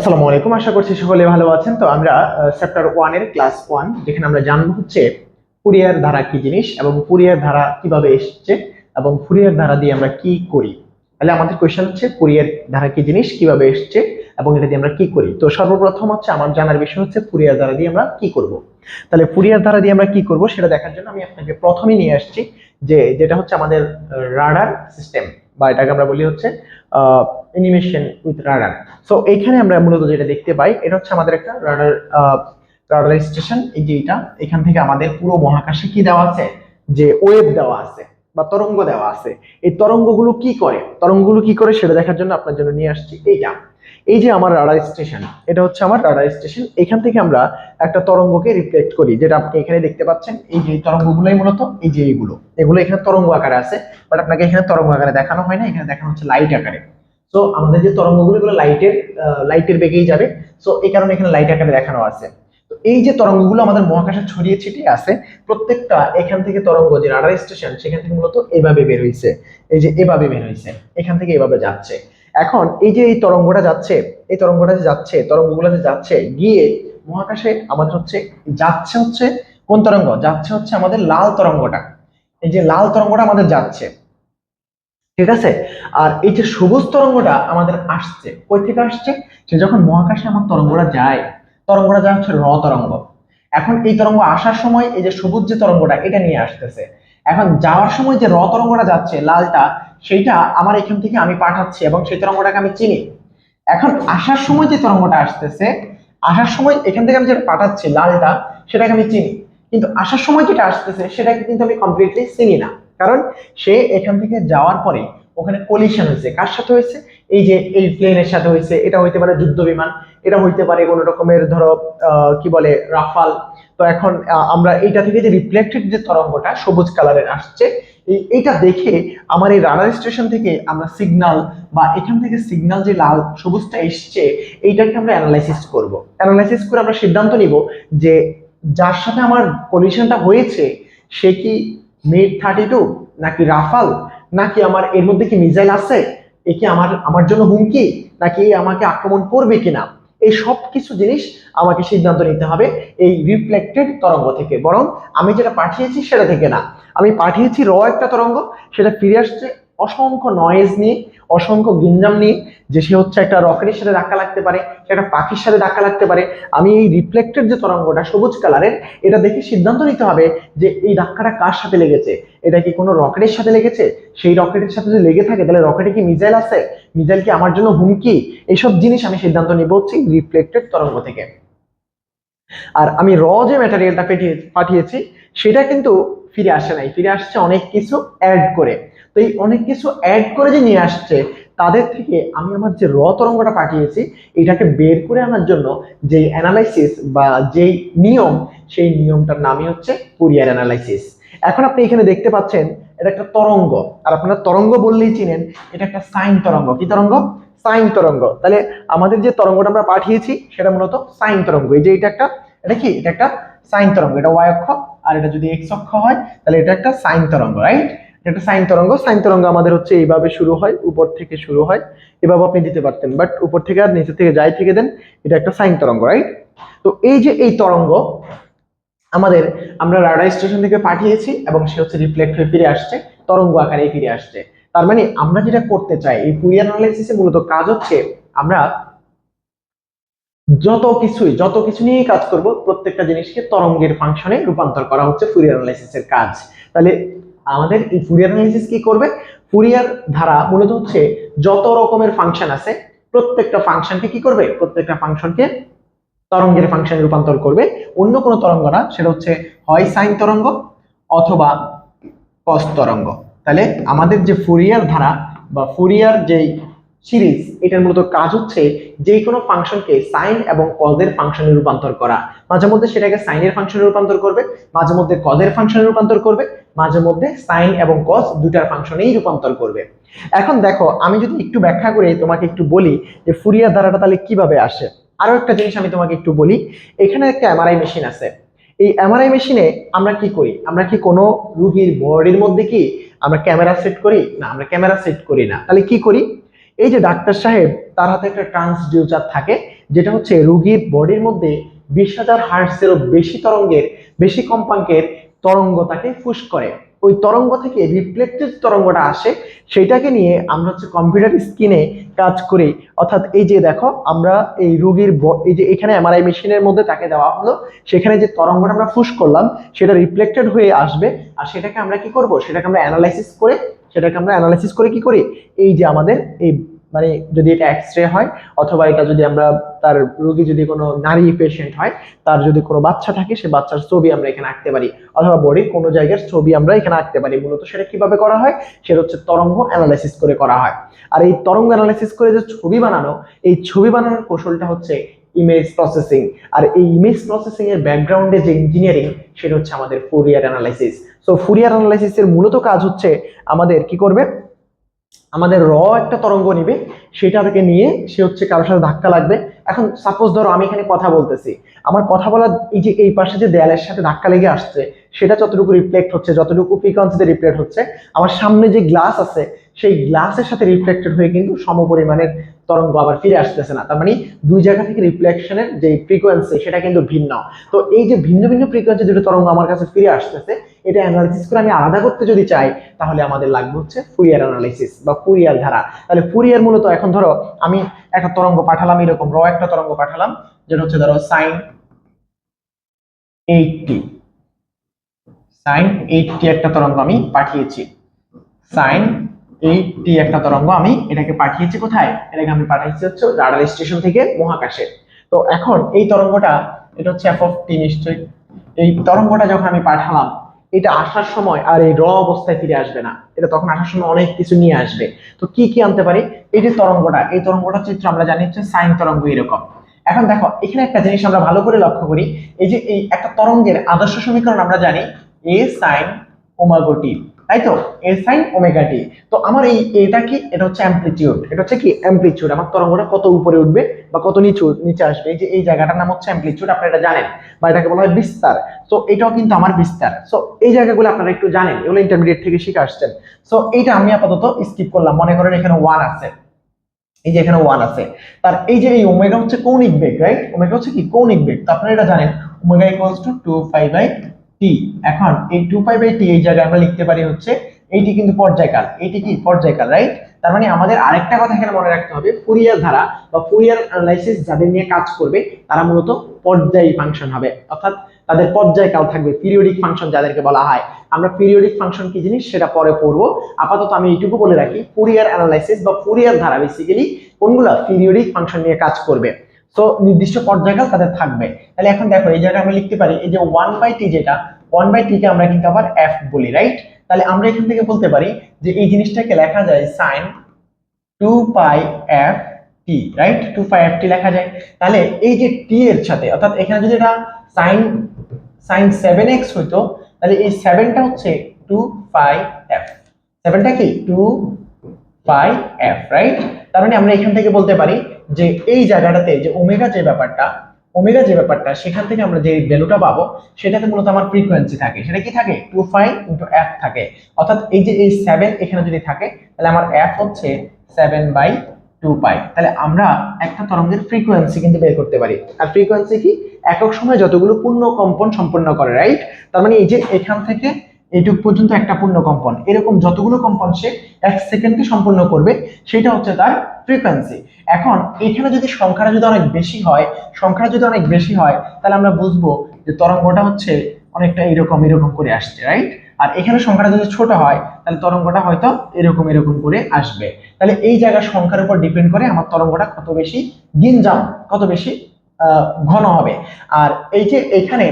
আসসালামু আলাইকুম, আশা করছি সকলে ভালো আছেন। তো আমরা চ্যাপ্টার ওয়ানের ক্লাস ওয়ান যেখানে আমরা জানব হচ্ছে ফুরিয়ার ধারা কি জিনিস এবং ফুরিয়ার ধারা কীভাবে এসেছে এবং ফুরিয়ার ধারা দিয়ে আমরা কি করি। তাহলে আমাদের কোয়েশ্চেন হচ্ছে ফুরিয়ার ধারা কি জিনিস, কীভাবে এসেছে এবং এটা দিয়ে আমরা কি করি? তো সর্বপ্রথম হচ্ছে, আমার জানার বিষয় হচ্ছে ফুরিয়ার ধারা দিয়ে আমরা কি করব? তাহলে ফুরিয়ার ধারা দিয়ে আমরা কি করব, সেটা দেখার জন্য আমি আপনাকে প্রথমেই নিয়ে আসছি যে, যেটা হচ্ছে আমাদের রাডার সিস্টেম বা এটাকে আমরা বলি হচ্ছে অ্যানিমেশন উইথ রাডার সো এখানে আমরা মূলত যেটা দেখতে পাই, এটা হচ্ছে আমাদের একটা রাডার রাডার স্টেশন এই যে এটা, এখান থেকে আমাদের পুরো মহাকাশে কি দেওয়া আছে? যে ওয়েব দেওয়া আছে। বা তরঙ্গ দেওয়া আছে। এই তরঙ্গগুলো কি করে? তরঙ্গগুলো কি করে? সেটা দেখার জন্য আপনার জন্য নিয়ে আসছি। এইটা। এই যে আমার রাডার স্টেশন এটা হচ্ছে আমার রাডার স্টেশন এখান থেকে আমরা একটা তরঙ্গকে রিফ্লেক্ট করি, যেটা আপনি এখানে দেখতে পাচ্ছেন। এই যে তরঙ্গগুলোই মূলত, এই যে এইগুলো। এগুলো এখানে তরঙ্গ আকারে আছে বাট আপনাকে এখানে তরঙ্গ আকারে দেখানো হয় না। এখানে দেখানো হচ্ছে লাইট আকারে। সো আমাদের যে তরঙ্গগুলো, এগুলো লাইটের লাইটের বেগেই যাবে। সো এই কারণে এখানে লাইট আকারে দেখানো আছে। তো এই যে তরঙ্গগুলো আমাদের মহাকাশে ছড়িয়ে ছিটিয়ে আছে, প্রত্যেকটা এখান থেকে তরঙ্গ যে রাডার স্টেশন সেখান থেকে মূলত এভাবে বের হয়েছে এই যে এভাবে বের হয়েছে এখান থেকে এভাবে যাচ্ছে। এখন এই যে এই তরঙ্গটা যাচ্ছে, এই তরঙ্গটা যে যাচ্ছে, তরঙ্গগুলো যে যাচ্ছে, গিয়ে মহাকাশে আমাদের হচ্ছে, যাচ্ছে হচ্ছে কোন তরঙ্গ? যাচ্ছে হচ্ছে আমাদের লাল তরঙ্গটা। এই যে লাল তরঙ্গটা আমাদের যাচ্ছে। ঠিক আছে? আর এই যে সবুজ তরঙ্গটা আমাদের আসছে। কই থেকে আসছে? সে যখন মহাকাশে আমার তরঙ্গটা যায় তরঙ্গটা যায় হচ্ছে র তরঙ্গ। এখন এই তরঙ্গ আসার সময় এই যে সবুজ যে তরঙ্গটা, এটা নিয়ে আসতেছে। এখন যাওয়ার সময় যে র তরঙ্গটা যাচ্ছে, লালটা, সেইটা আমার এখান থেকে আমি পাঠাচ্ছি এবং সেই তরঙ্গটাকে আমি চিনি। এখন আসার সময় যে তরঙ্গটা আসতেছে, আসার সময় এখান থেকে আমি যেটা পাঠাচ্ছি, লালটা, সেটাকে আমি চিনি। কিন্তু আসার সময় যেটা আসতেছে, সেটাকে কিন্তু আমি কমপ্লিটলি চিনি না। কারণ সে এখান থেকে যাওয়ার পরে ওখানে কলিশন হয়েছে। কার সাথে হয়েছে? এই যে এই প্লেনের সাথে হয়েছে। এটা হইতে পারে যুদ্ধ বিমান এটা হইতে পারে কোনো রকমের ধরো কি বলে, রাফাল। তো এখন আমরা এইটা থেকে যে রিফ্লেক্টেড যে তরঙ্গটা সবুজ কালারের আসছে এইটা দেখে আমার এই রাডার স্টেশন থেকে আমরা সিগনাল বা এখান থেকে সিগনাল যে লাল সবুজটা এসছে, এইটাকে আমরা অ্যানালাইসিস করব। অ্যানালাইসিস করে আমরা সিদ্ধান্ত নিব যে যার সাথে আমার কলিশনটা হয়েছে, সে কি মিড থার্টি টু নাকি রাফাল? নাকি আমার এর মধ্যে কি মিসাইল আছে? এ কি আমার আমার জন্য হুমকি? নাকি আমাকে আক্রমণ করবে কিনা? এই সব কিছু জিনিস আমাকে সিদ্ধান্ত নিতে হবে এই রিফ্লেক্টেড তরঙ্গ থেকে। বরং আমি যেটা পাঠিয়েছি সেটা থেকে না। আমি পাঠিয়েছি র একটা তরঙ্গ, সেটা ফিরে আসছে অসংখ্য নয়েজ নিয়ে। অসংখ্য গিঞ্জাম নিয়ে যে সে হচ্ছে একটা রকেটের সাথে ধাক্কা লাগতে পারে একটা পাখির সাথে ধাক্কা লাগতে পারে। আমি এই রিফ্লেক্টেড যে তরঙ্গটা, সবুজ কালারের এটা দেখে সিদ্ধান্ত নিতে হবে যে এই ধাক্কাটা কার সাথে লেগেছে? এটা কি কোনো রকেটের সাথে লেগেছে? সেই রকেটের সাথে যদি লেগে থাকে, তাহলে রকেটে কি মিজাইল আছে? মিজাইল কি আমার জন্য হুমকি? এইসব জিনিস আমি সিদ্ধান্ত নিব হচ্ছে রিফ্লেক্টেড তরঙ্গ থেকে। আর আমি র যে ম্যাটেরিয়ালটা পাঠিয়েছি, সেটা কিন্তু ফিরে আসে নাই। ফিরে আসছে অনেক কিছু অ্যাড করে। তো এই অনেক কিছু অ্যাড করে যে নিয়ে আসছে, তাদের থেকে আমি আমার যে র তরঙ্গটা পাঠিয়েছি, এটাকে বের করে আনার জন্য যে অ্যানালাইসিস বা যেই নিয়ম, সেই নিয়মটার নামই হচ্ছে ফুরিয়ার অ্যানালাইসিস এখন আপনি এখানে দেখতে পাচ্ছেন, এটা একটা তরঙ্গ। আর আপনারা তরঙ্গ বললেই চিনেন, এটা একটা সাইন তরঙ্গ। কি তরঙ্গ? সাইন তরঙ্গ। তাহলে আমাদের যে তরঙ্গটা আমরা পাঠিয়েছি, সেটা মূলত সাইন তরঙ্গ। এই যে এটা একটা, এটা কি? এটা একটা সাইন তরঙ্গ। এটা ওয়াই অক্ষ, আর এটা যদি এক্স অক্ষ হয়, তাহলে এটা একটা সাইন তরঙ্গ রাইট একটা সাইন তরঙ্গ। সাইন তরঙ্গ আমাদের হচ্ছে এইভাবে শুরু হয়, উপর থেকে শুরু হয়। এভাবে আপনি দিতে পারতেন বাট উপর থেকে আর নিচে থেকে যাই থেকে দেন, এটা একটা সাইন তরঙ্গ রাইট তো এই যে এই তরঙ্গ আমাদের আমরা রাডার স্টেশন থেকে পাঠিয়েছি এবং সে হচ্ছে রিফ্লেক্ট হয়ে ফিরে আসছে, তরঙ্গ আকারে ফিরে আসছে। তার মানে আমরা যেটা করতে চাই, এই ফুরিয়ার অ্যানালাইসিসে মূলত কাজ হচ্ছে আমরা যত কিছুই, যত কিছু নিয়েই কাজ করব, প্রত্যেকটা জিনিসকে তরঙ্গের ফাংশনে রূপান্তর করা হচ্ছে ফুরিয়ার অ্যানালাইসিসের কাজ। তাহলে আমাদের এই ফুরিয়ার অ্যানালিসিস কি করবে? ফুরিয়ার ধারা মূলত হচ্ছে যত রকমের ফাংশন আছে, প্রত্যেকটা ফাংশনকে কি করবে? প্রত্যেকটা ফাংশনকে তরঙ্গের ফাংশনে রূপান্তর করবে। অন্য কোনো তরঙ্গ না, সেটা হচ্ছে হয় সাইন তরঙ্গ অথবা কস তরঙ্গ। তাহলে আমাদের যে ফুরিয়ার ধারা বা ফুরিয়ার যেই সিরিজ এটার মূলত কাজ হচ্ছে যে কোনো ফাংশনকে সাইন এবং কজের ফাংশনে রূপান্তর করা। মাঝে মধ্যে সেটাকে সাইনের ফাংশনে রূপান্তর করবে, মাঝে মধ্যে কজের ফাংশনে রূপান্তর করবে, মাঝে মধ্যে সাইন এবং কজ দুটার ফাংশনেই রূপান্তর করবে। এখন দেখো, আমি যদি একটু ব্যাখ্যা করে তোমাকে একটু বলি যে ফুরিয়ার ধারাটা তাহলে কীভাবে আসে? আরও একটা জিনিস আমি তোমাকে একটু বলি, এখানে একটা এমআরআই মেশিন আছে। এই এমআরআই মেশিনে আমরা কি করি? আমরা কি কোনো রুগীর বডির মধ্যে কি আমরা ক্যামেরা সেট করি? না, আমরা ক্যামেরা সেট করি না। তাহলে কি করি? এই যে ডাক্তার সাহেব, তার হাতে একটা ট্রান্সডিউসার থাকে, যেটা হচ্ছে রোগীর বডির মধ্যে বিশ হাজার হার্টসেরও বেশি তরঙ্গের, বেশি কম্পাঙ্কের তরঙ্গ তাকে ফুস করে। ওই তরঙ্গ থেকে রিফ্লেক্টেড তরঙ্গটা আসে সেটাকে নিয়ে আমরা হচ্ছে কম্পিউটার স্ক্রিনে কাজ করি। অর্থাৎ এই যে দেখো, আমরা এই রোগীর এই যে এখানে এমআরআই মেশিনের মধ্যে তাকে দেওয়া হলো, সেখানে যে তরঙ্গটা আমরা ফুস করলাম, সেটা রিফ্লেক্টেড হয়ে আসবে। আর সেটাকে আমরা কি করব? সেটাকে আমরা অ্যানালাইসিস করে, সেটাকে আমরা অ্যানালাইসিস করে কি করি? এই যে আমাদের এই মানে যদি এটা এক্স রে হয়, অথবা এটা যদি আমরা তার রোগী যদি কোনো নারী পেশেন্ট হয়, তার যদি কোনো বাচ্চা থাকে, সে বাচ্চার ছবি আমরা এখানে আঁকতে পারি। অথবা বডির কোনো জায়গার ছবি আমরা এখানে আঁকতে পারি। মূলত সেটা কীভাবে করা হয়? সেটা হচ্ছে তরঙ্গ অ্যানালাইসিস করে করা হয়। আর এই তরঙ্গ অ্যানালাইসিস করে যে ছবি বানানো, এই ছবি বানানোর কৌশলটা হচ্ছে ইমেজ প্রসেসিং আর এই ইমেজ প্রসেসিং এর ব্যাকগ্রাউন্ডে যে ইঞ্জিনিয়ারিং সেটা হচ্ছে আমাদের ফুরিয়ার অ্যানালাইসিস সো ফুরিয়ার অ্যানালাইসিসের মূলত কাজ হচ্ছে আমাদের কি করবে? আমাদের র একটা তরঙ্গ নিবে সেটাকে নিয়ে সে হচ্ছে কারোর সাথে ধাক্কা লাগবে। এখন সাপোজ ধরো আমি এখানে কথা বলতেছি। আমার কথা বলার এই যে, এই পাশে যে দেয়ালের সাথে ধাক্কা লেগে আসছে, সেটা যতটুকু রিফ্লেক্ট হচ্ছে, যতটুকু ফ্রিকোয়েন্সিতে রিফ্লেক্ট হচ্ছে, আমার সামনে যে গ্লাস আছে, সেই গ্লাসের সাথে রিফ্লেক্টেড হয়ে কিন্তু সমপরিমাণের তরঙ্গ আবার ফিরে আসতেছে না। তার মানে দুই জায়গা থেকে রিফ্লেকশনের যে ফ্রিকোয়েন্সি সেটা কিন্তু ভিন্ন। তো এই যে ভিন্ন ভিন্ন ফ্রিকোয়েন্সি দুটো তরঙ্গ আমার কাছে ফিরে আসতেছে, এটা অ্যানালাইসিস করে আমি আলাদা করতে যদি চাই, তাহলে আমাদের লাগবে হচ্ছে ফুরিয়ার অ্যানালাইসিস বা ফুরিয়ার ধারা। তাহলে ফুরিয়ার মূলত এখন ধরো আমি একটা তরঙ্গ পাঠালাম, এরকম র একটা তরঙ্গ পাঠালাম, যেটা হচ্ছে ধরো সাইন এইটটি সাইন এইটটি একটা তরঙ্গ আমি পাঠিয়েছি। সাইন এইটটি একটা তরঙ্গ আমি এটাকে পাঠিয়েছি কোথায়? এটাকে আমি পাঠিয়েছি হচ্ছে রাডার স্টেশন থেকে মহাকাশে। তো এখন এই তরঙ্গটা, এটা হচ্ছে এফ অফ টি নিশ্চয়ই, এই তরঙ্গটা যখন আমি পাঠালাম, এটা আসার সময় আর এই র অবস্থায় ফিরে আসবে না। এটা তখন আসার সময় অনেক কিছু নিয়ে আসবে। তো কি কি আনতে পারি? এই যে তরঙ্গটা, এই তরঙ্গটা চিত্র আমরা জানি হচ্ছে সাইন তরঙ্গ এরকম। এখন দেখো, এখানে একটা জিনিস আমরা ভালো করে লক্ষ্য করি, এই যে এই একটা তরঙ্গের আদর্শ সমীকরণ আমরা জানি এ সাইন ওমাগো টি তাই তো এ সাইন ওমেগা টি তো আমার এই এটা কি? এটা হচ্ছে অ্যাম্পলিটিউড এটা হচ্ছে কি? অ্যাম্পলিটিউড আমার তরঙ্গটা কত উপরে উঠবে বা কত নিচু নিচে আসবে? এই যে এই জায়গাটার নাম হচ্ছে অ্যাম্পলিটিউড আপনারা এটা জানেন বা এটাকে বলা হয় বিস্তার। সো এটাও কিন্তু আমার বিস্তার। সো এই জায়গাগুলো আপনারা একটু জানেন। এগুলো ইন্টারমিডিয়েট থেকে শিখে আসছেন। সো এইটা আমি আপাতত স্কিপ করলাম। মনে করেন এখানে ওয়ান আছে। এই যে এখানে ওয়ান আছে। তার এই যে এই ওমেগা হচ্ছে কৌণিক বেগ রাইট ওমেগা হচ্ছে কি? কৌণিক বেগ। তো আপনারা এটা জানেন। Omega equals to two five by t এখন এই টু ফাইভ বাই টি এই জায়গায় আমরা লিখতে পারি হচ্ছে এইটি কিন্তু পর্যায়কাল, এইটি কি পর্যায়কাল রাইট তার মানে আমাদের আরেকটা কথা এখানে মনে রাখতে হবে ফুরিয়ার ধারা বা ফুরিয়ার অ্যানালাইসিস যাদের নিয়ে কাজ করবে, তারা মূলত পর্যায়ী ফাংশন হবে, অর্থাৎ তাদের পর্যায়কাল থাকবে পিরিয়ডিক ফাংশন যাদেরকে বলা হয়। আমরা পিরিয়ডিক ফাংশন কি জিনিস, সেটা পরে পড়ব। আপাতত আমি এইটুকু বলে রাখি ফুরিয়ার অ্যানালাইসিস বা ফুরিয়ার ধারা বেসিক্যালি কোনগুলো পিরিয়ডিক ফাংশন নিয়ে কাজ করবে। সো নির্দিষ্ট পর্যায়কাল তাদের থাকবে। তাহলে এখন দেখো, এই জায়গায় আমরা লিখতে পারি, এই যে ওয়ান বাই টি যেটা ওয়ান বাই টি কে আমরা কিন্তু আবার এফ বলি রাইট তাহলে আমরা এখান থেকে বলতে পারি যে এই জিনিসটাকে লেখা যায় sine two pi f t right two pi f t লেখা যায়। তাহলে এই যে টি এর সাথে, অর্থাৎ এখানে যদি এটা সাইন সাইন সেভেন এক্স হইতো, তাহলে এই সেভেনটা হচ্ছে টু পাই এফ সেভেনটা কি? টু পাই এফ রাইট তার মানে আমরা এখান থেকে বলতে পারি যে এই জায়গাটাতে যে ওমেগা যে ব্যাপারটা ওমেগা যে ব্যাপারটা, সেখান থেকে আমরা যে ভ্যালুটা পাবো, সেটাতে মূলত আমার ফ্রিকোয়েন্সি থাকে। সেটা কি থাকে? টু ফাইভ ইন্টু এফ থাকে। অর্থাৎ এই যে এই সেভেন এখানে যদি থাকে, তাহলে আমার এফ হচ্ছে সেভেন বাই টু পাই তাহলে আমরা একটা তরঙ্গের ফ্রিকোয়েন্সি কিন্তু বের করতে পারি। আর ফ্রিকোয়েন্সি কি? একক সময় যতগুলো পূর্ণ কম্পন সম্পন্ন করে রাইট তার মানে এই যে এখান থেকে এইটুক পর্যন্ত একটা পূর্ণ কম্পন এরকম যতগুলো কম্পন সে এক সেকেন্ডে সম্পূর্ণ করবে, সেটা হচ্ছে তার ফ্রিকোয়েন্সি এখন এখানে যদি সংখ্যাটা যদি অনেক বেশি হয়, সংখ্যাটা যদি অনেক বেশি হয়, তাহলে আমরা বুঝব যে তরঙ্গটা হচ্ছে অনেকটা এরকম এরকম করে আসছে রাইট আর এখানে সংখ্যাটা যদি ছোট হয়, তাহলে তরঙ্গটা হয়তো এরকম এরকম করে আসবে। তাহলে এই জায়গার সংখ্যার উপর ডিপেন্ড করে আমার তরঙ্গটা কত বেশি, গিনজাম, কত বেশি? ঘন হবে। আর এই যে এখানে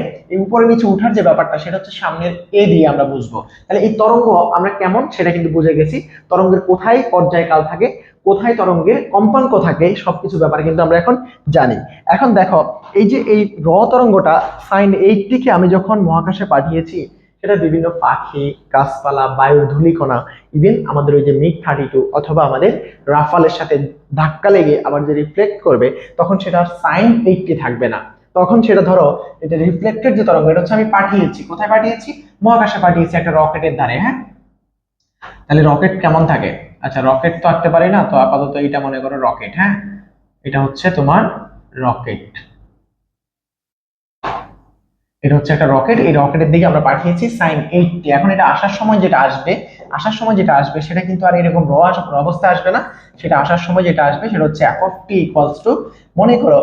উপরে নিচে উঠার যে ব্যাপারটা, সেটা হচ্ছে সামনের এ দিয়ে আমরা বুঝব। তাহলে এই তরঙ্গ আমরা কেমন, সেটা কিন্তু বুঝে গেছি। তরঙ্গের কোথায় পর্যায়কাল থাকে, কোথায় তরঙ্গের কম্পাঙ্ক থাকে, সবকিছু ব্যাপারে কিন্তু আমরা এখন জানি। এখন দেখো, এই যে এই র তরঙ্গটা সাইন এইটটিকে আমি যখন মহাকাশে পাঠিয়েছি, সেটা বিভিন্ন পাখি, গাছপালা, বায়ুর ধূলিকণা ইভেন আমাদের ওই যে মিগ থার্টি টু অথবা আমাদের রাফালের সাথে ধাক্কা লেগে আবার যে রিফ্লেক্ট করবে, তখন সেটা সাইন এইটটি থাকবে না। তখন সেটা ধরো, এটা রিফ্লেক্টেড যে তরঙ্গ, এটা হচ্ছে আমি পাঠিয়েছি। কোথায় পাঠিয়েছি? মহাকাশে পাঠিয়েছি একটা রকেটের ধারে হ্যাঁ? তাহলে রকেট কেমন থাকে? আচ্ছা রকেট তো আঁকতে পারি না, তো আপাতত এটা মনে করো রকেট হ্যাঁ? এটা হচ্ছে তোমার রকেট এটা হচ্ছে একটা রকেট, এই রকেটের দিকে আমরা পাঠিয়েছি সাইন এইটটি। এখন এটা আসার সময় যেটা আসবে, আসার সময় যেটা আসবে সেটা কিন্তু আর এরকম র অবস্থা আসবে না। সেটা আসার সময় যেটা আসবে সেটা হচ্ছে f of t equals to মনে করো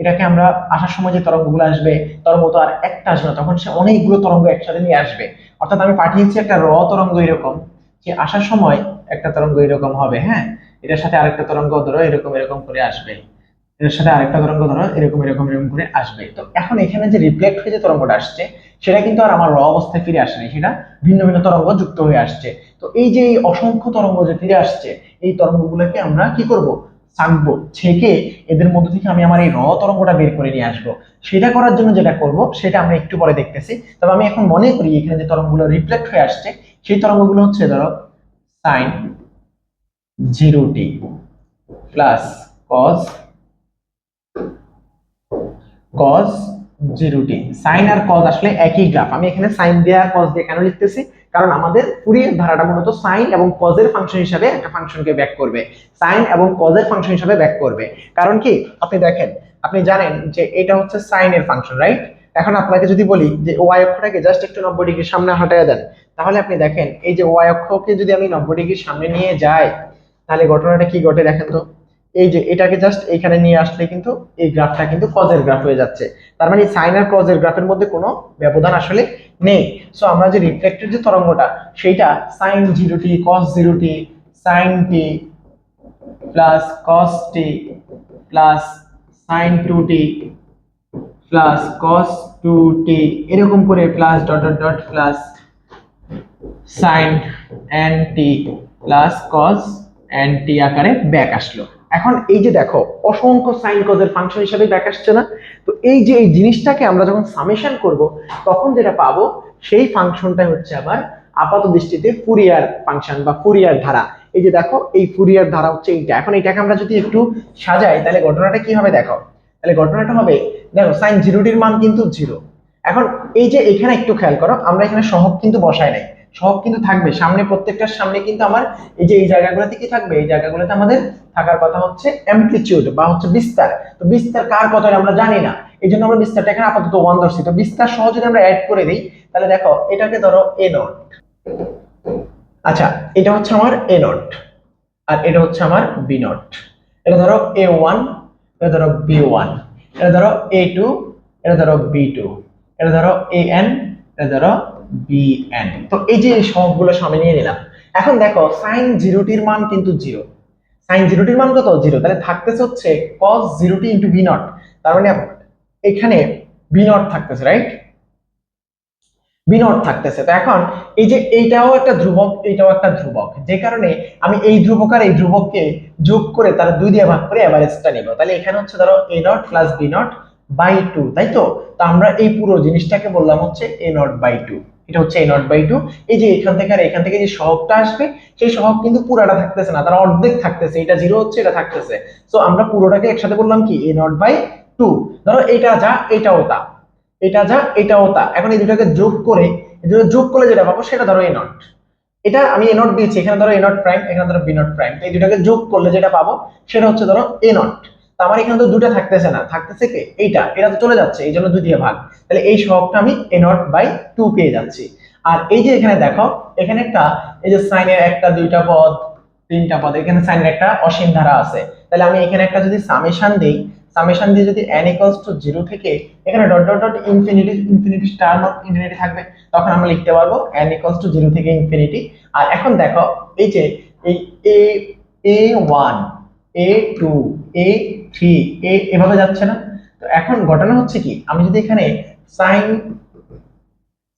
এটাকে আমরা আসার সময় যে তরঙ্গগুলো আসবে, তরঙ্গ তো আর একটা আসবে না, তখন সে অনেকগুলো তরঙ্গ একসাথে নিয়ে আসবে। অর্থাৎ আমি পাঠিয়েছি একটা র তরঙ্গ এরকম, যে আসার সময় একটা তরঙ্গ এরকম হবে হ্যাঁ? এটার সাথে আরেকটা তরঙ্গ ধরো, এরকম এরকম করে আসবে। এর সাথে আরেকটা তরঙ্গ ধরো, এরকম এরকম এরকম করে আসবে। তো এখন এখানে যে রিফ্লেক্ট হয়ে যে তরঙ্গটা আসছে, সেটা কিন্তু আর আমার র অবস্থায় ফিরে আসেনি সেটা ভিন্ন ভিন্ন তরঙ্গ যুক্ত হয়ে আসছে। তো এই যে এই অসংখ্য তরঙ্গ যে ফিরে আসছে, এই তরঙ্গগুলোকে আমরা কি করব? ছাঁকবো, ছেঁকে এদের মধ্যে থেকে আমি আমার এই র তরঙ্গটা বের করে নিয়ে আসব। সেটা করার জন্য যেটা করব, সেটা আমরা একটু পরে দেখতেছি। তবে আমি এখন মনে করি এখানে যে তরঙ্গগুলো রিফ্লেক্ট হয়ে আসছে, সেই তরঙ্গগুলো হচ্ছে ধরো sine zero t plus cos cos zero t sine আর কজ আসলে একই গ্রাফ আমি এখানে সাইন দিয়ে আর কজ দিয়ে কেন লিখতেছি? কারণ আমাদের ফুরিয়ার ধারাটা মূলত সাইন এবং কজের ফাংশন হিসাবে একটা ফাংশনকে ব্যাক করবে। সাইন এবং কজের ফাংশন হিসাবে ব্যাক করবে। কারণ কি? আপনি দেখেন, আপনি জানেন যে এটা হচ্ছে সাইনের ফাংশন রাইট এখন আপনাকে যদি বলি যে ওয়াই অক্ষটাকে জাস্ট একটু নব্বই ডিগ্রি সামনে হটায় দেন, তাহলে আপনি দেখেন, এই যে ওয়াই অক্ষকে যদি আমি নব্বই ডিগ্রি সামনে নিয়ে যাই, তাহলে ঘটনাটা কি ঘটে দেখেন তো? এই যে এটাকে জাস্ট এখানে নিয়ে আসলে কিন্তু এই গ্রাফটা কিন্তু কজের গ্রাফ হয়ে যাচ্ছে। তার মানে সাইন আর কজের গ্রাফের মধ্যে কোনো ব্যবধান আসলে নেই। সো আমরা যে রিফ্লেক্টেড যে তরঙ্গটা, সেইটা sine zero t cos zero t sine t plus cos t plus sine two t plus cos two t এরকম করে plus dot dot dot plus sine n t plus cos n t আকারে back আসলো। এখন এই যে দেখো, অসংখ্য sine কজের ফাংশন হিসাবে ব্যাক আসছে না। তো এই যে এই জিনিসটাকে আমরা যখন সামেশন করব, তখন যেটা পাবো, সেই ফাংশনটা হচ্ছে আবার আপাত দৃষ্টিতে ফুরিয়ার ফাংশন বা ফুরিয়ার ধারা। এই যে দেখো, এই ফুরিয়ার ধারা হচ্ছে এইটা। এখন এইটাকে আমরা যদি একটু সাজাই, তাহলে ঘটনাটা কি হবে দেখো? তাহলে ঘটনাটা হবে, দেখো সাইন জিরোটির মান কিন্তু জিরো এখন এই যে এখানে একটু খেয়াল করো, আমরা এখানে সহগ কিন্তু বসাই নাই। সহগ কিন্তু থাকবে। সামনে প্রত্যেকটার সামনে কিন্তু আমার এই যে এই জায়গাগুলোতে কি থাকবে? এই জায়গাগুলোতে আমাদের থাকার কথা হচ্ছে অ্যামপ্লিটিউড বা হচ্ছে বিস্তার। তো বিস্তার কার এটা আমরা জানি না। এই জন্য আমরা বিস্তারটা এখানে আপাতত ওয়ান ধরছি। তো বিস্তার সহ যদি আমরা অ্যাড করে দিই, তাহলে দেখো, এটাকে ধরো এ নট আচ্ছা এটা হচ্ছে আমার এ নট আর এটা হচ্ছে আমার বি নট এটা ধরো এ ওয়ান এটা ধরো বি ওয়ান এটা ধরো এ টু এটা ধরো বি টু এটা ধরো এ এন এটা ধরো বি এন তো এই যে সবগুলো সামনে নিয়ে নিলাম। এখন দেখো সাইন জিরোটির মান কিন্তু জিরো সাইন জিরোটির মান কত? জিরো তাহলে থাকতেছে হচ্ছে cos zero t into v naught তার মানে এখানে ভি নট থাকতেছে রাইট ভি নট থাকতেছে। তো এখন এই যে এইটাও একটা ধ্রুবক, এইটাও একটা ধ্রুবক। যে কারণে আমি এই ধ্রুবক আর এই ধ্রুবককে যোগ করে তারা দুই দিয়ে ভাগ করে এভারেজটা নিব। তাহলে এখানে হচ্ছে ধরো a naught plus b naught by two তাই তো? তো আমরা এই পুরো জিনিসটাকে বললাম হচ্ছে এ নট বাই টু এটা হচ্ছে এ নট বাই টু এই যে এখান থেকে আর এখান থেকে যে সহগটা আসবে, সেই সহগ কিন্তু পুরাটা থাকতেছে না, তারা অর্ধেক থাকতেছে, এটা জিরো হচ্ছে, এটা থাকতেছে। সো আমরা পুরোটাকে একসাথে বললাম কি? এ নট বাই টু ধরো এটা যা, এটাও তা। এটা যা, এটাও তা। এখন এই দুটাকে যোগ করে, এই দুটো যোগ করলে যেটা পাবো, সেটা ধরো এ নট এটা আমি এ নট দিয়েছি, এখানে ধরো এ নট প্রাইম এখানে ধরো বি নট প্রাইম এই দুটাকে যোগ করলে যেটা পাবো, সেটা হচ্ছে ধরো এ নট আমার এখানে তো দুটো থাকতেছে না। থাকতেছে কে? এইটা। এটা তো চলে যাচ্ছে এই জন্য দিয়ে ভাগ। তাহলে এই সহগটা আমি এ নট বাই টু পেয়ে যাচ্ছি। আর এই যে এখানে দেখো, এখানে একটা, এই যে সাইনের একটা দুইটা পদ, তিনটা পদ, এখানে সাইনের একটা অসীম ধারা আছে। তাহলে আমি এখানে একটা যদি সামেশন দেই সামেশন দিয়ে যদি n ইকুয়ালস টু জিরো থেকে এখানে dot dot dot infinity infinity star naught infinity থাকবে, তখন আমরা লিখতে পারব n ইকুয়ালস টু জিরো থেকে ইনফিনিটি আর এখন দেখো, এই যে, এই one a two a three a এভাবে যাচ্ছে না। তো এখন ঘটনা হচ্ছে কি, আমি যদি এখানে সাইন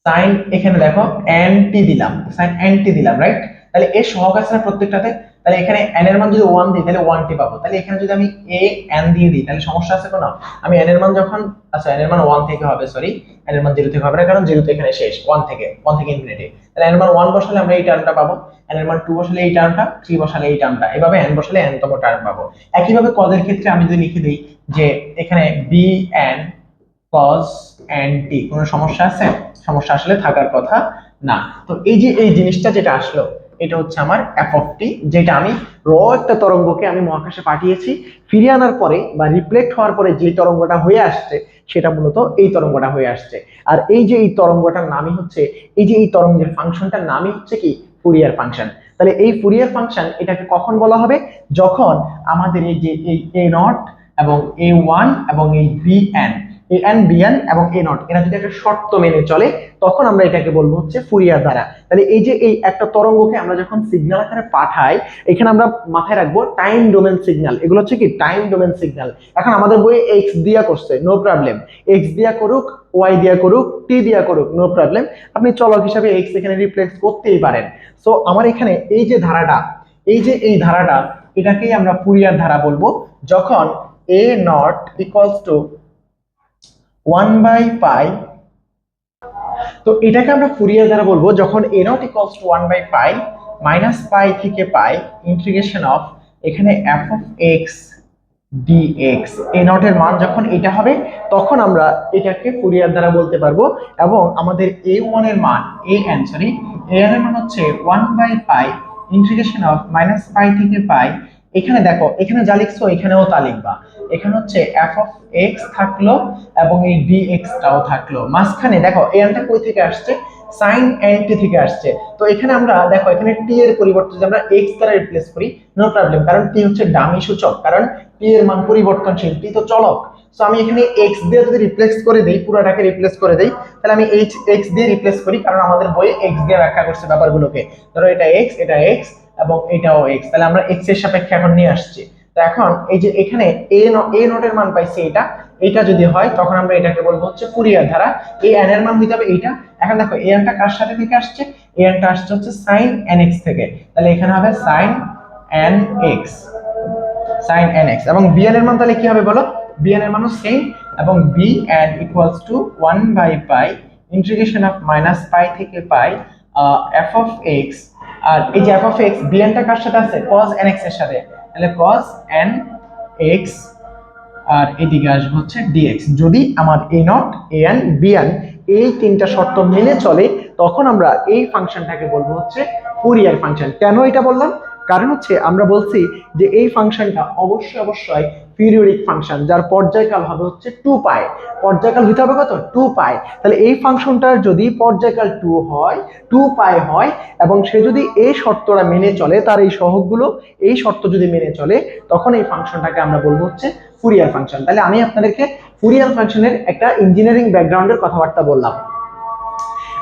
সাইন এখানে দেখো অ্যান্টি দিলাম সাইন অ্যান্টি দিলাম রাইট তাহলে এর সহগ আছে না প্রত্যেকটাতে? তাহলে এখানে n এর মান যদি 1 দিই, তাহলে 1 টি পাবো। তাহলে এখানে যদি আমি a n দিয়ে দিই, তাহলে সমস্যা আছে কোনো? আমি n এর মান যখন আচ্ছা n এর মান 1 থেকে হবে সরি n এর মান 0 থেকে হবে না, কারণ 0 তো এখানে শেষ 1 থেকে 1 থেকে ইনফিনিটি তাহলে n এর মান 1 বসালে আমরা এই টার্মটা পাবো, n এর মান 2 বসালে এই টার্মটা 3 বসালে এই টার্মটা এভাবে n বসালে n তম টার্ম পাবো। একই একইভাবে কজের ক্ষেত্রে আমি যদি লিখে দিই যে এখানে bn cos n t কোনো সমস্যা আছে? সমস্যা আসলে থাকার কথা না। তো এই যে এই জিনিসটা যেটা আসলো এটা হচ্ছে আমার এফ যেটা আমি র একটা তরঙ্গকে আমি মহাকাশে পাঠিয়েছি। ফিরিয়ে আনার পরে বা রিফ্লেক্ট হওয়ার পরে যে তরঙ্গটা হয়ে আসছে, সেটা মূলত এই তরঙ্গটা হয়ে আসছে। আর এই যে এই তরঙ্গটার নামই হচ্ছে, এই যে এই তরঙ্গের ফাংশনটার নামই হচ্ছে কি? Fourier function. তাহলে এই ফুরিয়ার ফাংশন এটাকে কখন বলা হবে? যখন আমাদের এই যে এই এ নট এবং এ ওয়ান এবং এই b n a n b এবং এ নট এরা যদি একটা শর্ত মেনে চলে, তখন আমরা এটাকে বলব হচ্ছে ফুরিয়ার ধারা তাহলে এই যে এই একটা তরঙ্গকে আমরা যখন সিগন্যাল আকারে পাঠাই, এখানে আমরা মাথায় রাখব টাইম ডোমেন সিগন্যাল এগুলো হচ্ছে কি? টাইম ডোমেন সিগন্যাল এখন আমাদের বইয়ে এক্স দিয়া করছে নো প্রবলেম এক্স দিয়া করুক ওয়াই দিয়া করুক টি দিয়া করুক নো প্রবলেম আপনি চলক হিসাবে এক্স এখানে রিপ্লেস করতেই পারেন। সো আমার এখানে এই যে ধারাটা, এই যে এই ধারাটা, এটাকেই আমরা ফুরিয়ার ধারা বলব। যখন a naught equals to one by pi তো এটাকে আমরা ফুরিয়ার দ্বারা বলব যখন a naught equals to one by pi minus pi থেকে পাই ইন্টিগ্রেশন অফ এখানে f of x dx a নটের মান যখন এটা হবে তখন আমরা এটাকে ফুরিয়ার দ্বারা বলতে পারব এবং আমাদের এ ওয়ানের মান এ এন সরি এ এর মান হচ্ছে one by pi integration of minus pi থেকে পাই এখানে দেখো, এখানে যা লিখছো এখানেও তা লিখবা। এখানে হচ্ছে এফ অফ এক্স থাকল এবং এই ডি এক্সটাও থাকল। মাঝখানে দেখো, এই আনটা কই থেকে আসছে? সাইন এন টি থেকে আসছে। তো এখানে আমরা, দেখো, এখানে টি এর পরিবর্তে যদি আমরা এক্স দ্বারা রিপ্লেস করি নো প্রবলেম কারণ টি হচ্ছে ডামি সূচক, কারণ টি এর মান পরিবর্তনশীল টি তো চলক। সো আমি এখানে এক্স দিয়ে যদি রিপ্লেস করে দেই, পুরোটাকে রিপ্লেস করে দেই, তাহলে আমি এইচ এক্স দিয়ে রিপ্লেস করি, কারণ আমাদের বইয়ে এক্স দিয়ে ব্যাখ্যা করছে ব্যাপারগুলোকে। ধরো এটা এক্স এটা এক্স এবং এটাও এক্স তাহলে আমরা এক্সের সাপেক্ষে এখন নিয়ে আসছি। তো এখন এই যে এখানে এ এ নোটের মান পাইছি এটা এটা যদি হয়, তখন আমরা এটাকে বলব হচ্ছে ফুরিয়ার ধারা। এই এন এর মান দিতে হবে এইটা। এখন দেখো এ এনটা কার সাথে থেকে আসছে? এ এনটা আসছে হচ্ছে সাইন এন এক্স থেকে। তাহলে এখানে হবে sine n x sine n x এবং বি এন এর মান তাহলে কি হবে বলো? বি এন এর মানও সেম এবং B N equals to one by pi integration of minus pi থেকে পাই এফ অফ এক্স আর এই যে এফ অফ এক্স বি এনটা কার সাথে আছে? cos এন এক্সের সাথে। তাহলে cos n x আর এদিকে আসবে হচ্ছে dx যদি আমার a naught a n b n এই তিনটা শর্ত মেনে চলে, তখন আমরা এই ফাংশনটাকে বলব হচ্ছে ফুরিয়ার ফাংশন। কেন এটা বললাম? কারণ হচ্ছে আমরা বলছি যে এই ফাংশনটা অবশ্যই অবশ্যই পিরিয়ডিক ফাংশন যার পর্যায়কাল হবে হচ্ছে টু পাই পর্যায়কাল হতে হবে কত? টু পাই তাহলে এই ফাংশনটার যদি পর্যায়কাল টু হয় টু পাই হয়, এবং সে যদি এই শর্তটা মেনে চলে, তার এই সহগগুলো, এই শর্ত যদি মেনে চলে, তখন এই ফাংশনটাকে আমরা বলব হচ্ছে ফুরিয়ার ফাংশন তাহলে আমি আপনাদেরকে ফুরিয়ার ফাংশনের একটা ইঞ্জিনিয়ারিং ব্যাকগ্রাউন্ডের কথাবার্তা বললাম।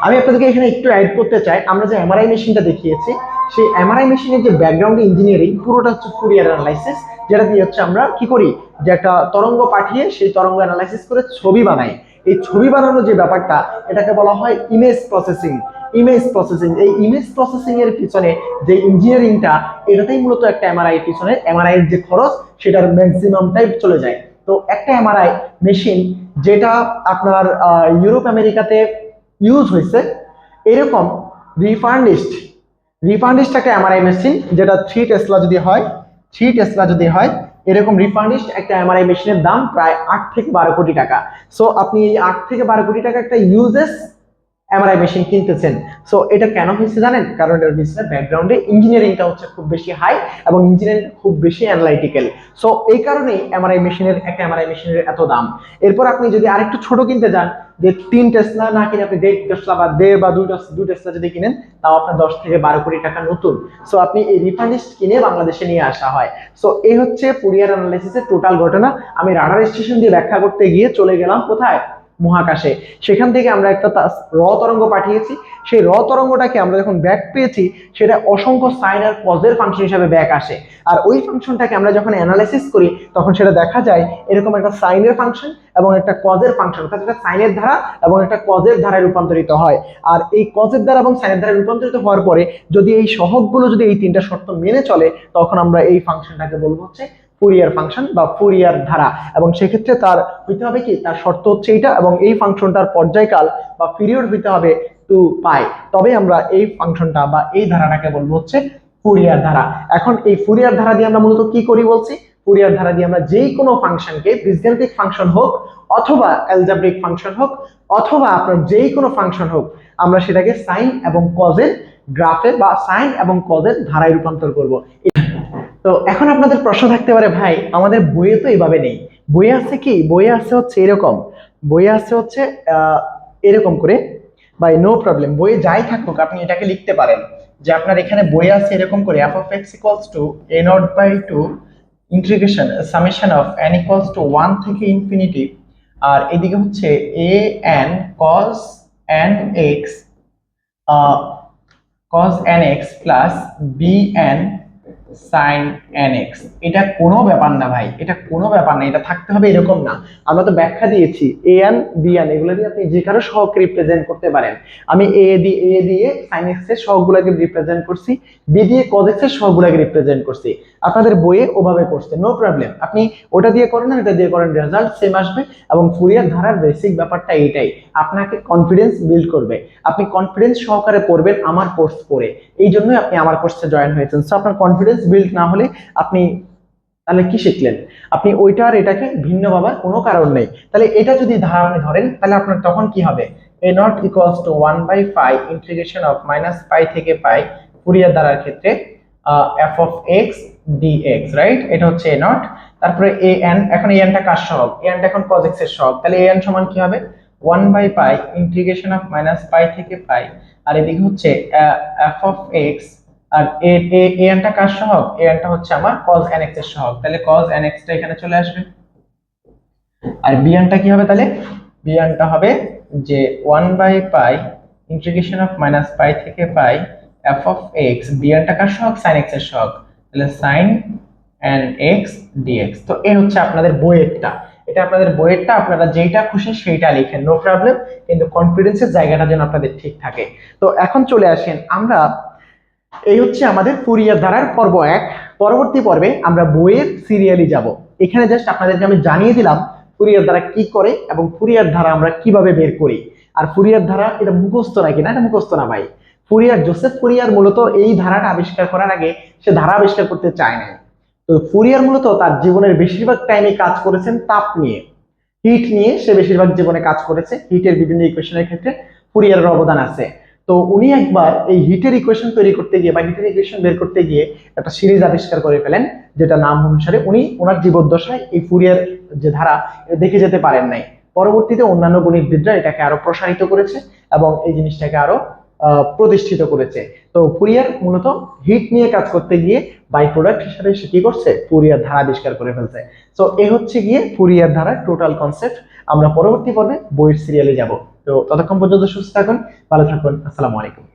আমি আপনাদেরকে এখানে একটু অ্যাড করতে চাই। আমরা যে এমআরআই মেশিনটা দেখিয়েছি, সেই এমআরআই মেশিনের যে ব্যাকগ্রাউন্ড ইঞ্জিনিয়ারিং পুরোটা হচ্ছে ফুরিয়ার অ্যানালাইসিস যেটা দিয়ে হচ্ছে আমরা কি করি? যে একটা তরঙ্গ পাঠিয়ে সেই তরঙ্গ অ্যানালাইসিস করে ছবি বানাই। এই ছবি বানানোর যে ব্যাপারটা, এটাকে বলা হয় ইমেজ প্রসেসিং ইমেজ প্রসেসিং এই ইমেজ প্রসেসিং এর পিছনে যে ইঞ্জিনিয়ারিংটা এটাতেই মূলত একটা এমআরআই এর পিছনে এমআরআই এর যে খরচ, সেটার ম্যাক্সিমামটাই চলে যায়। তো একটা এমআরআই মেশিন যেটা আপনার ইউরোপ আমেরিকাতে ইউজ হয়েছে। এরকম রিফান্ডিস্ট রিফান্ডিস্ট একটা এমআরআই মেশিন যেটা থ্রি টেসলা যদি হয় থ্রি টেসলা যদি হয়, এরকম রিফান্ডিস্ট একটা এমআরআই মেশিনের দাম প্রায় আট থেকে বারো কোটি টাকা। সো আপনি এই আট থেকে বারো কোটি টাকা একটা ইউজেস এমআরআই মেশিন কিনতেছেন। সো এটা কেন হয়েছে জানেন? কারণ এটার পিছনে ব্যাকগ্রাউন্ডে ইঞ্জিনিয়ারিংটা হচ্ছে খুব বেশি হাই এবং ইঞ্জিনিয়ারিং খুব বেশি অ্যানালাইটিক্যাল সো এই কারণেই এমআরআই মেশিনের একটা এমআরআই মেশিনের এত দাম। এরপর আপনি যদি আরেকটু ছোট কিনতে যান, যে তিন টেসলা না কিনে আপনি দেড় টেসলা বা দেড় বা দুই দুই টেসলা যদি কিনেন, তাও আপনার দশ থেকে বারো কোটি টাকা নতুন। সো আপনি এই রিফান্ডিস্ট কিনে বাংলাদেশে নিয়ে আসা হয়। সো এই হচ্ছে পুরিয়ার অ্যানালাইসিসের টোটাল ঘটনা। আমি রাডার স্টেশন দিয়ে ব্যাখ্যা করতে গিয়ে চলে গেলাম কোথায়? মহাকাশে। সেখান থেকে আমরা একটা র তরঙ্গ পাঠিয়েছি। সেই র তরঙ্গটাকে আমরা যখন ব্যাক পেয়েছি, সেটা অসংখ্য সাইন আর পজের ফাংশন হিসাবে ব্যাক আসে। আর ওই ফাংশনটাকে আমরা যখন অ্যানালাইসিস করি, তখন সেটা দেখা যায় এরকম একটা সাইনের ফাংশন এবং একটা কজের ফাংশন অর্থাৎ একটা সাইনের ধারা এবং একটা কজের ধারায় রূপান্তরিত হয়। আর এই কজের দ্বারা এবং সাইনের ধারায় রূপান্তরিত হওয়ার পরে, যদি এই সহগগুলো যদি এই তিনটা শর্ত মেনে চলে, তখন আমরা এই ফাংশনটাকে বলব হচ্ছে ফুরিয়ার ফাংশন বা ফুরিয়ার ধারা। এবং সেক্ষেত্রে তার হইতে হবে কি? তার শর্ত হচ্ছে এইটা এবং এই ফাংশনটার পর্যায়কাল বা পিরিয়ড হইতে হবে টু পাই তবে আমরা এই ফাংশনটা বা এই ধারাটাকে বলব হচ্ছে ফুরিয়ার ধারা। এখন এই ফুরিয়ার ধারা দিয়ে আমরা মূলত কি করি বলছি? ফুরিয়ার ধারা দিয়ে আমরা যেই কোনো ফাংশনকে বীজগাণিতিক ফাংশন হোক অথবা অ্যালজাব্রিক ফাংশন হোক অথবা আপনার যেই কোনো ফাংশন হোক, আমরা সেটাকে সাইন এবং কজের গ্রাফে বা সাইন এবং কজের ধারায় রূপান্তর করব। তো এখন আপনাদের প্রশ্ন থাকতে পারে, ভাই, আমাদের বইয়ে তো এইভাবে নেই। বইয়ে আছে কি? বইয়ে আছে হচ্ছে এরকম। বইয়ে আছে হচ্ছে এরকম করে। বাই নো প্রবলেম বইয়ে যাই থাকুক, আপনি এটাকে লিখতে পারেন। যে আপনার এখানে বইয়ে আছে এরকম করে f of x equals to a naught by two integration summation of n equals to one থেকে ইনফিনিটি আর এদিকে হচ্ছে a n cos n x cos x plus bn n x এটা কোনো ব্যাপার না ভাই, এটা কোনো ব্যাপার না, এটা থাকতে হবে এরকম না। আমরা তো ব্যাখ্যা দিয়েছি an bn এগুলো দিয়ে আপনি যে কারও সহক রিপ্রেজেন্ট করতে পারেন। আমি এ দিয়ে এ দিয়ে সাইন x এর সহগগুলোকে রিপ্রেজেন্ট করছি, b দিয়ে cos x এর সহগগুলোকে রিপ্রেজেন্ট করছি। আপনাদের বইয়ে ওভাবে করছে নো প্রবলেম আপনি ওটা দিয়ে করেন এটা দিয়ে করেন রেজাল্ট সেম আসবে এবং ফুরিয়ার ধারার বেসিক ব্যাপারটা এইটাই, আপনাকে কনফিডেন্স বিল্ড করবে। আপনি কনফিডেন্স সহকারে পড়বেন আমার কোর্স করে এই জন্যই আপনি আমার কোর্সে জয়েন হয়েছেন। সো আপনার কনফিডেন্স বিল্ড না হলে আপনি তাহলে কি শিখলেন? আপনি ওইটা আর এটাকে ভিন্ন ভাবার কোনো কারণ নেই। তাহলে এটা যদি ধারা আপনি ধরেন, তাহলে আপনার তখন কি হবে? A naught equals to one by pi integration of minus pi থেকে পাই ফুরিয়ার ধারার ক্ষেত্রে f of x dx right এটা হচ্ছে এ নট তারপরে এ এন এখন এ এনটা কার সহগ? এ এনটা এখন x এর সহগ। তাহলে এন সমান কি হবে? One by pi integration of minus pi থেকে পাই আর এদিকে হচ্ছে এফ অফ এক্স আর এ এ এনটা কার সহগ? এ এনটা হচ্ছে আমার cos nx এর সহগ। তাহলে cos nx টা এখানে চলে আসবে। আর বি এনটা কি হবে তাহলে? বি এনটা হবে যে one by pi integration of minus pi থেকে pi f of x b এনটা কার সহগ? সাইন এক্সের সহগ। তাহলে সাইন এন এক্স ডিএক্স তো এই হচ্ছে আপনাদের বইয়েরটা। এটা আপনাদের বইয়েরটা, আপনারা যেইটা খুশি সেইটা লিখেন নো প্রবলেম কিন্তু কনফিডেন্সের জায়গাটা যেন আপনাদের ঠিক থাকে। তো এখন চলে আসেন আমরা, এই হচ্ছে আমাদের ফুরিয়ার ধারার পর্ব এক। পরবর্তী পর্বে আমরা বইয়ের সিরিয়ালি যাব। এখানে জাস্ট আপনাদেরকে আমি জানিয়ে দিলাম ফুরিয়ার ধারা কি করে এবং ফুরিয়ার ধারা আমরা কীভাবে বের করি। আর ফুরিয়ার ধারা এটা মুখস্থ নাকি না? এটা মুখস্থ না ভাই? ফুরিয়ার জোসেফ ফুরিয়ার মূলত এই ধারাটা আবিষ্কার করার আগে সে ধারা আবিষ্কার করতে চায় নাই। তো ফুরিয়ার মূলত তার জীবনের বেশিরভাগ টাইমে কাজ করেছেন তাপ নিয়ে। হিট নিয়ে সে বেশিরভাগ জীবনে কাজ করেছে। হিটের বিভিন্ন ইকুয়েশনের ক্ষেত্রে ফুরিয়ারের অবদান আছে। তো উনি একবার এই হিটের ইকুয়েশন তৈরি করতে গিয়ে বা হিটের ইকুয়েশন বের করতে গিয়ে একটা সিরিজ আবিষ্কার করে ফেলেন যেটা নাম অনুসারে উনি ওনার জীবদ্দশায় এই ফুরিয়ার যে ধারা দেখে যেতে পারেন নাই। পরবর্তীতে অন্যান্য গণিতবিদরা এটাকে আরও প্রসারিত করেছে এবং এই জিনিসটাকে আরও প্রতিষ্ঠিত করেছে। তো ফুরিয়ার মূলত হিট নিয়ে কাজ করতে গিয়ে বাই প্রোডাক্ট হিসাবে সে কি করছে? ফুরিয়ার ধারা আবিষ্কার করে ফেলছে। তো এ হচ্ছে গিয়ে ফুরিয়ার ধারার টোটাল কনসেপ্ট আমরা পরবর্তী পর্বে বইয়ের সিরিয়ালে যাব। তো ততক্ষণ পর্যন্ত সুস্থ থাকুন, ভালো থাকুন। আসসালামু আলাইকুম।